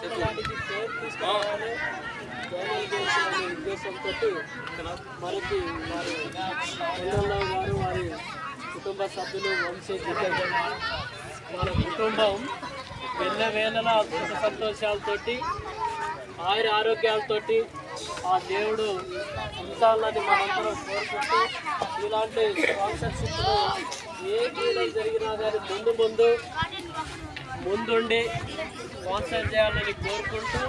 వాటికి పేరు తీసుకోవాలని కుటుంబ సభ్యులు వంశీకులు మన కుటుంబం వెళ్ళ వేళల సుఖ సంతోషాలతోటి ఆయుర ఆరోగ్యాలతోటి ఆ దేవుడు ఉంచాలని మనందరం కోరుకుంటూ ఇలాంటి స్పాన్సర్షిప్లో ఏ క్రీడలు జరిగినా కానీ ముందు ముందు ముందుండి స్పాన్సర్ చేయాలని కోరుకుంటూ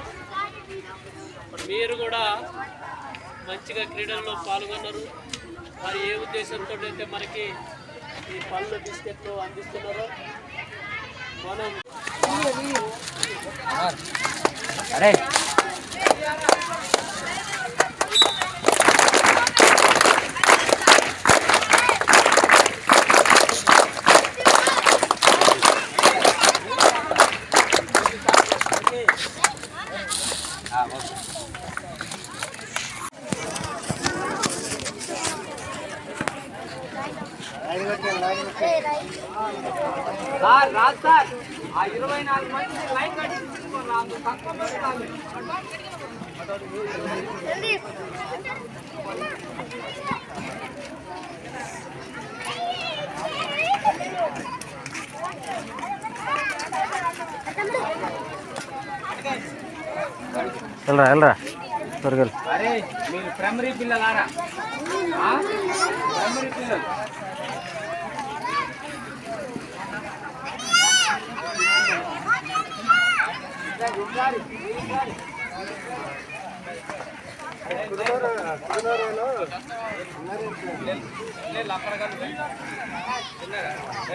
మీరు కూడా మంచిగా క్రీడల్లో పాల్గొన్నారు. మరి ఏ ఉద్దేశంతో అయితే మనకి ఈ పళ్ళు బిస్కెట్లు అందిస్తున్నారో మనం సార్ రాదు సార్ ఆ ఇరవై నాలుగు మంది లైన్ కట్టి రాదు తక్కువ మంది రాదు వెళ్ళరా వెళ్ళరా? త్వరగా ప్రైమరీ పిల్లలారా? ప్రైమరీ పిల్లలు.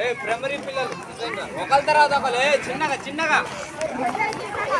ఏ ప్రైమరీ పిల్లలు. ఒకరి తర్వాత ఒకరు చిన్నగా చిన్నగా.